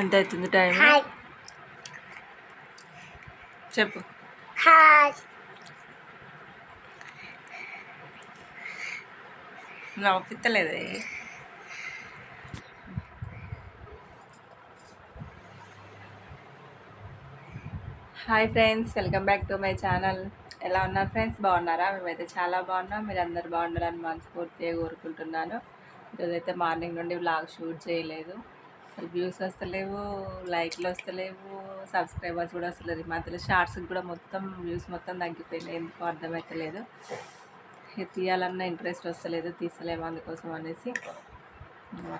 ఎంత అవుతుంది టైం చెప్పు. Hi. నవ్వుపిత్తలేదే hi friends welcome back to my channel. ఎలా ఉన్నారు ఫ్రెండ్స్? బాగున్నారా? మేమైతే చాలా బాగున్నాం. మీరు అందరు బాగుండాలని మనస్ఫూర్తిగా కోరుకుంటున్నాను. ఈరోజైతే మార్నింగ్ నుండి వ్లాగ్ షూట్ చేయలేదు. అసలు వ్యూస్ వస్తలేవు లైక్లు వస్తలేవు సబ్స్క్రైబర్స్ కూడా వస్తలేరు. ఈ మధ్యలో షార్ట్స్కి కూడా మొత్తం వ్యూస్ మొత్తం తగ్గిపోయినాయి. ఎందుకో అర్థమవుతలేదు తీయాలన్న ఇంట్రెస్ట్ వస్తలేదు తీసలేము అందుకోసం అనేసి.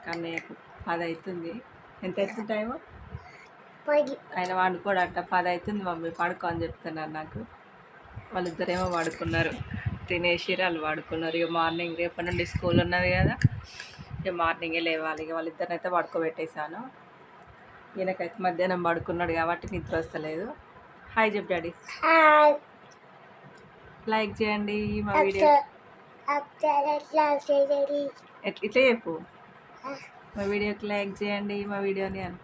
కానీ పది అవుతుంది ఎంత అవుతుంది టైము? ఆయన వండుకోడంట పది అవుతుంది మమ్మీ పడుకో అని చెప్తున్నారు నాకు. వాళ్ళిద్దరేమో పడుకున్నారు తినేసి వాళ్ళు పడుకున్నారు ఇక మార్నింగ్ రేపటి నుండి స్కూల్ ఉన్నది కదా. ఇక మార్నింగే లేవాలి. ఇక వాళ్ళిద్దరిని అయితే పడుకోబెట్టేశాను. ఈయనకైతే మధ్యాహ్నం పడుకున్నాడు కాబట్టి నిద్ర వస్తలేదు. హాయ్ చెప్పు డాడీ లైక్ చేయండి మా వీడియో ఇట్లా చెప్పు. మా వీడియోకి లైక్ చేయండి మా వీడియోని అని.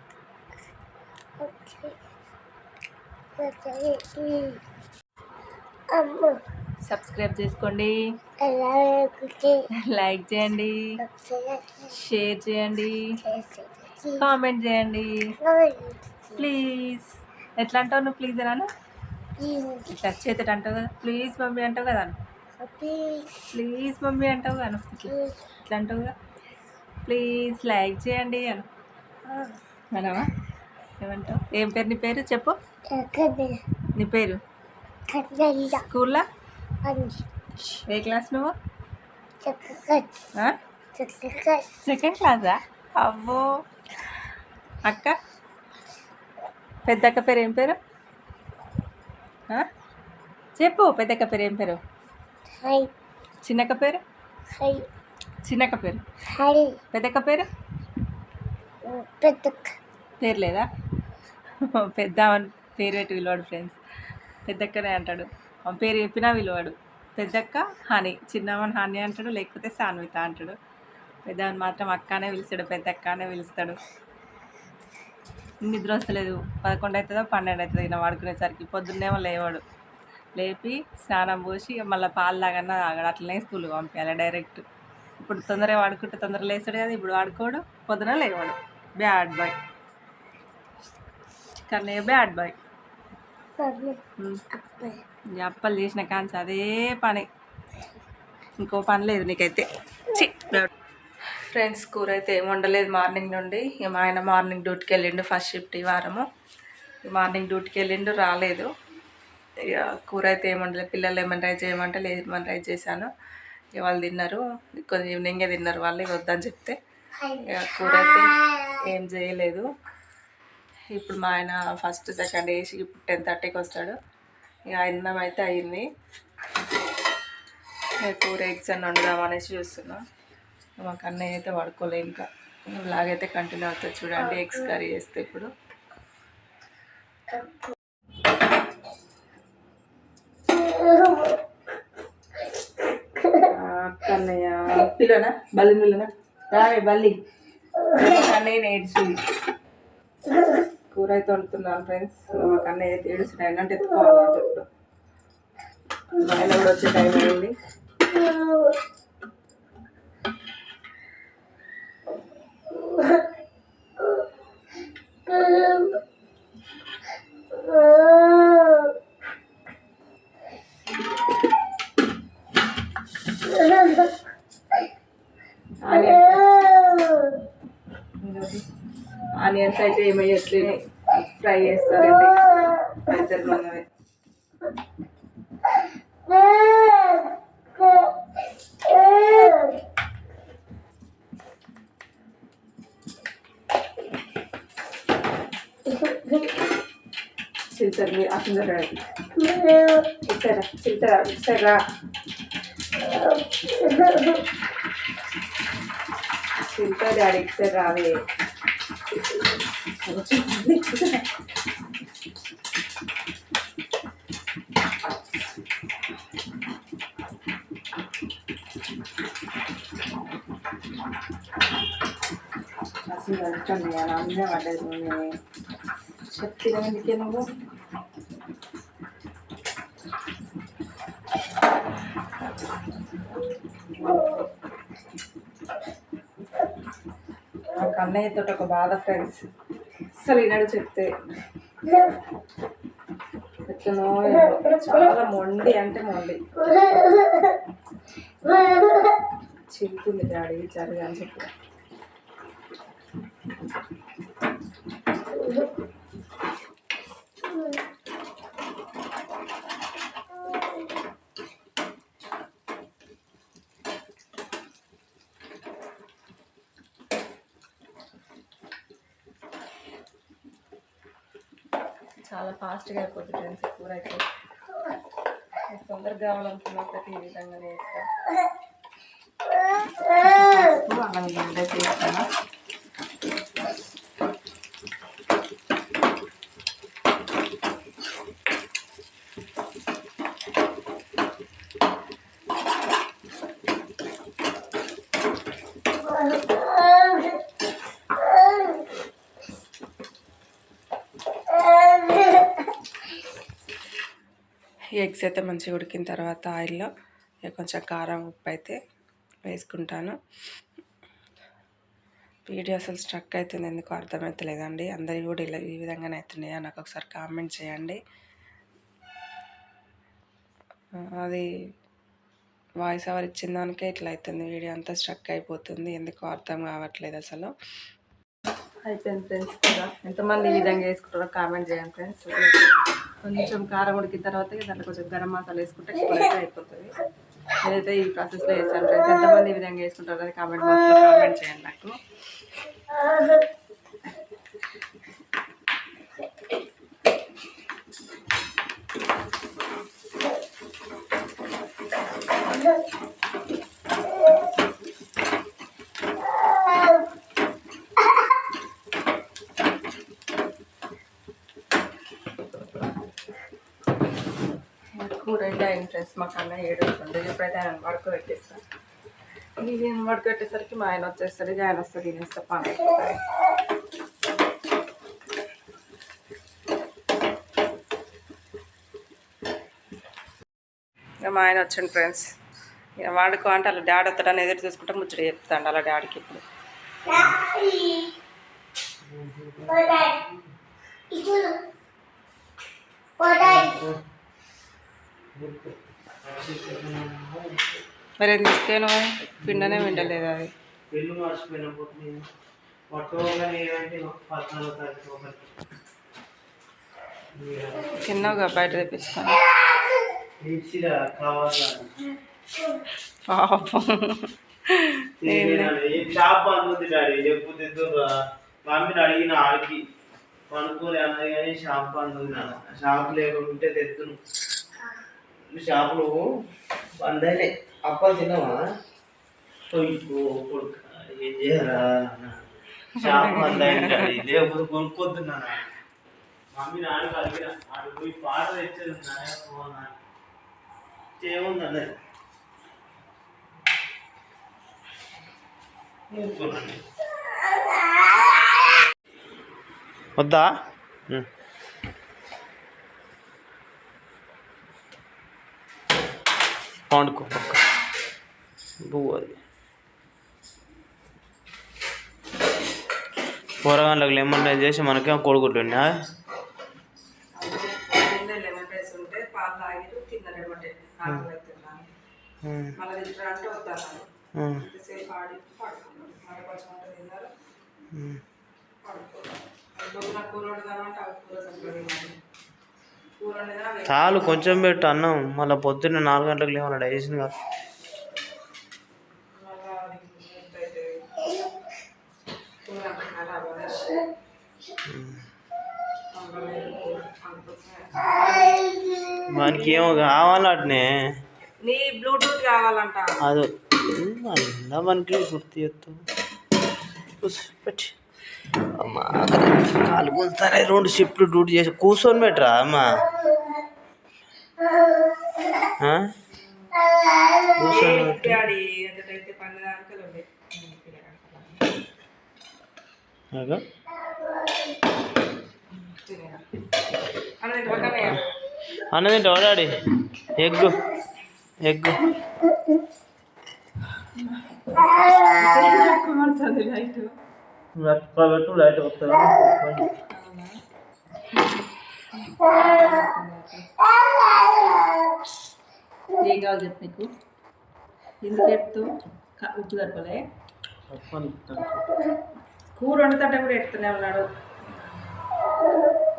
ఓకే అమ్మ సబ్స్క్రైబ్ చేసుకోండి. లైక్ చేయండి. షేర్ చేయండి. కామెంట్ చేయండి. ప్లీజ్ ఎట్లా అంటావు నువ్వు ప్లీజ్ రాను ఇట్లా చేతడు అంటావు కదా. ప్లీజ్ మమ్మీ అంటావు కదా ప్లీజ్ మమ్మీ అంటావు కదా ఇట్లా అంటావు కదా. ప్లీజ్ లైక్ చేయండి అను. అనవా? ఏమంటావు? ఏం పేరు నీ పేరు చెప్పు. నీ పేరు? స్కూల్లో? ఏ క్లాస్ నువ్వు? సెకండ్ క్లాసా అవ్వో. అక్క? పెద్దక్క పేరు ఏం పేరు? చెప్పు పెద్దక్క పేరు ఏం పేరు? చిన్నక్క పేరు? చిన్నక్క పేరు. పెద్దక్క పేరు? పెద్ద పేరు లేదా? పెద్ద పేరు పెట్టి విలువాడు ఫ్రెండ్స్ పెద్దక్కనే అంటాడు. పేరు చెప్పినా విలువాడు. పెద్దక్క హనీ. చిన్నవన్ హనీ అంటాడు లేకపోతే సాన్విత అంటాడు. పెద్దవని మాత్రం అక్కనే పిలుస్తాడు పెద్దక్క అనే పిలుస్తాడు. నిద్ర వస్తలేదు. పదకొండు అవుతుందో పన్నెండు అవుతుంది ఈయన వాడుకునేసరికి పొద్దున్నేమో లేవాడు. లేపి స్నానం పోసి మళ్ళీ పాలు తాగన్నా తాగాడు. అట్లనే స్కూల్కి పంపించాలి డైరెక్ట్. ఇప్పుడు తొందరగా వాడుకుంటే తొందరగా లేస్తాడు కదా ఇప్పుడు వాడుకోడు పొద్దున లేవాడు. Bad boy. Kannayya bad boy. Mummy అప్ప అప్పలు చేసిన కాంచి అదే పని. ఇంకో పని లేదు నీకైతే. ఫ్రెండ్స్ కూర అయితే ఏం వండలేదు మార్నింగ్ నుండి. ఇక మా ఆయన మార్నింగ్ డ్యూటీకి వెళ్ళిండు ఫస్ట్ షిఫ్ట్ ఈ వారము. మార్నింగ్ డ్యూటీకి వెళ్ళిండు రాలేదు. ఇక కూర అయితే ఏం వండలేదు పిల్లలు ఏమైనా ట్రై చేయమంటే లేదు ఏమైనా ట్రై చేశాను. ఇక వాళ్ళు తిన్నారు. కొంచెం ఈవినింగే తిన్నారు వాళ్ళు ఇక వద్దని చెప్తే. ఇక కూర అయితే ఏం చేయలేదు. ఇప్పుడు మా ఆయన ఫస్ట్ సెకండ్ వేసి ఇప్పుడు టెన్ థర్టీకి వస్తాడు. ఇక అన్నం అయితే అయింది. కూర ఎగ్స్ అని వండుదాం అనేసి చూస్తున్నాం. మాకు అన్నయ్య అయితే పడుకోలే ఇంకా. లాగైతే కంటిన్యూ అవుతుంది చూడండి ఎగ్స్ కర్రీ చేస్తే ఇప్పుడు. అన్నయ్య పిల్లనా? బల్లి పిల్లనా? రావే బల్లి. అన్నయ్య నేర్చు కూర అయితే వండుతున్నాను ఫ్రెండ్స్. మాకు అన్నయ్య అయితే ఏడుస్తున్నాయి అంటే ఎత్తుకోవాలి ఇప్పుడు. కూడా వచ్చే టైం అయింది. ఆనియన్స్ అయితే ఏమయ్యట్లేదు. ఫ్రై చేస్తారండి పెద్దలు మనమే చిల్తారు మీరు అసలు ఇచ్చారా చిల్తారా? ఇచ్చారా చిల్తా డాడీ ఇచ్చారు రావే. అసలు కన్నయ్య నా మీద పడ్డది చెప్తే ఎందుకే నువ్వు కన్నయ్యతో ఒక బాధ ఫ్రెండ్స్ అసలు ఈనాడు చెప్తే ఎట్లనో ఏమో. చాలా మొండి అంటే మొండి చింతుంది డాడీ జరగా అని చెప్పి చాలా ఫాస్ట్గా అయిపోతుంది ఫ్రెండ్స్ కూర అయితే. తొందరగా కావాలనుకున్నప్పటికీ ఈ విధంగా వేస్తాను పసుపు అల్లం వెల్లిగడ్డ చేస్తాను ఎగ్స్ అయితే మంచిగా ఉడికిన తర్వాత ఆయిల్లో ఇక కొంచెం కారం ఉప్పు అయితే వేసుకుంటాను. వీడియో అసలు స్ట్రక్ అవుతుంది ఎందుకు అర్థమవుతలేదండి అందరూ కూడా ఇలా ఈ విధంగానే అవుతున్నాయా నాకు ఒకసారి కామెంట్ చేయండి. అది వాయిస్ అవర్ ఇచ్చిన దానికే ఇట్లా అవుతుంది వీడియో అంతా స్ట్రక్ అయిపోతుంది ఎందుకు అర్థం కావట్లేదు అసలు. అయిపోయింది ఫ్రెండ్స్ కూడా ఎంతమంది ఈ విధంగా వేసుకుంటారో కామెంట్ చేయండి ఫ్రెండ్స్ కొంచెం కారం ఉడికిన తర్వాత దాంట్లో కొంచెం గరం మసాలా వేసుకుంటే అయిపోతుంది. నేనైతే ఈ ప్రాసెస్లో వేసాను ఫ్రెండ్స్ ఎంతమంది ఈ విధంగా వేసుకుంటారో అది కామెంట్ బాక్స్లో కామెంట్ చేయండి నాకు. కూర అయితే అయింది ఫ్రెండ్స్ మాకు అన్న ఏడు వస్తుంది ఎప్పుడైతే ఆయన వడక పెట్టేస్తాను ఇది నేను పెట్టేసరికి మా ఆయన వచ్చేస్తాడు ఇక ఆయన వస్తాడు వస్తే పని ఇక మా ఆయన వచ్చాడు ఫ్రెండ్స్ ఇక వాడుకో అంటే అలా డాడీ వస్తాడని ఎదురు చూసుకుంటే ముచ్చట చెప్తాడు అలా డాడీకి ఇప్పుడు. మరి ఎందుకు ఇస్తేను పిండనే విండలేదు అది. పెళ్ళి మర్చిపోయిన పోతుంది. పట్టుకోగానే ఏమంటే పద్నాలుగు తారీఖు ఒకటి. తిన్నావుగా బయట తెప్పించుకొని? పాపం. షాప్ డాడీ మమ్మీని అడిగిన ఆడికి పనుకోలే అన్నది కానీ షాప్ అందుంది నాన్న. షాప్ లేకుంటే తెద్దును షాపులు బంద్ అయినాయి అప్పలు తిన్నావా పోయిపో కొడుక ఏం చేయరా నాన్న లేకపోతే మమ్మీ నాడు అడిగిన ఆడు పోయి పాట తెచ్చేది ఏముంది అన్నది వద్దా? వండుకో పువ్వు అది. కూరగాయలకు లెమన్ రైస్ చేసి కూర వండుదామంటే ఆ కూర సరిగ్గా తిన్నారు కూర వండినా వేస్ట్. చాలు కొంచెం పెట్టు అన్నం. మళ్ళీ పొద్దున్న నాలుగు గంటలకు లేమన్నా డైజెషన్ కాదు. మనకి ఏమో కావాలట్నే నీ బ్లూటూత్ కావాలంట. అది. మనకి గుర్తు చేస్తాం పెట్టి. అమ్మా కాలు కూలుతారా రెండు షిఫ్ట్లు డ్యూటీ చేసి కూర్చొని పెట్టరా అమ్మా ఆ? కూర్చొని పెట్టు డాడీ ఎంతైతే పని దానికలు ఉండే అదో అన్నది పక్కనే అన్నది డాడీ ఎగ్గు ఎగ్గు మారుతుంది లైట్ పెట్టు లైట్ వస్తాను ఏం కావాలి చెప్పు నీకు ఇంత చెప్తూ ఉప్పు సరిపోలే కూర వండుతుంటే కూడా ఎడుతూనే ఉన్నాడు.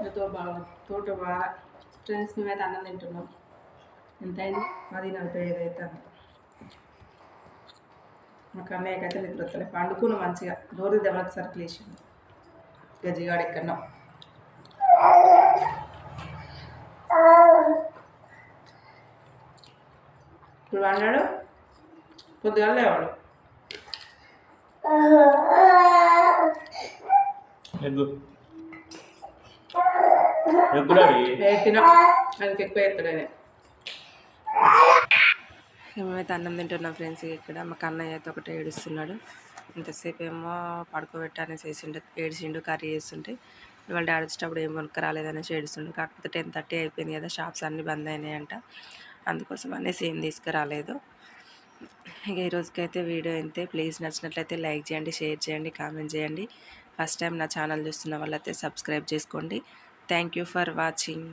నాతో బాగా తోట బాగా ఫ్రెండ్స్ మేమైతే అన్నం తింటున్నాం. ఎంత అయింది అది నలభై ఐదు అవుతుంది. మా కన్నయ్యకైతే నిద్ర వస్తలే పండుకున్న మంచిగా నోరు దెబ్బలకు సరుకులు వేసిండు. గజ్జిగాడు ఎక్కడో ఇప్పుడు అన్నాడు పొద్దుగాల లేవాడు. ఎక్కువ ఎత్తాడని. మేమైతే అన్నం తింటున్నాం ఫ్రెండ్స్ ఇక్కడ. మా కన్నయ్య అయితే ఒకటే ఏడుస్తున్నాడు. ఇంతసేపు ఏమో పడుకోబెట్టనేసి వేసిండు ఏడిచిండు కర్రీ చేస్తుంటే. వాళ్ళ డాడీ వచ్చేటప్పుడు ఏం కొనుక్క రాలేదనేసి ఏడుస్తుండు. కాకపోతే టెన్ థర్టీ అయిపోయింది కదా షాప్స్ అన్నీ బంద్ అయినాయంట. అందుకోసం అనేసి ఏం తీసుకురాలేదు. ఇక ఈ రోజుకైతే వీడియో అయితే ప్లీజ్ నచ్చినట్లయితే లైక్ చేయండి షేర్ చేయండి కామెంట్ చేయండి. ఫస్ట్ టైం నా ఛానల్ చూస్తున్న వాళ్ళైతే సబ్స్క్రైబ్ చేసుకోండి. Thank you for watching.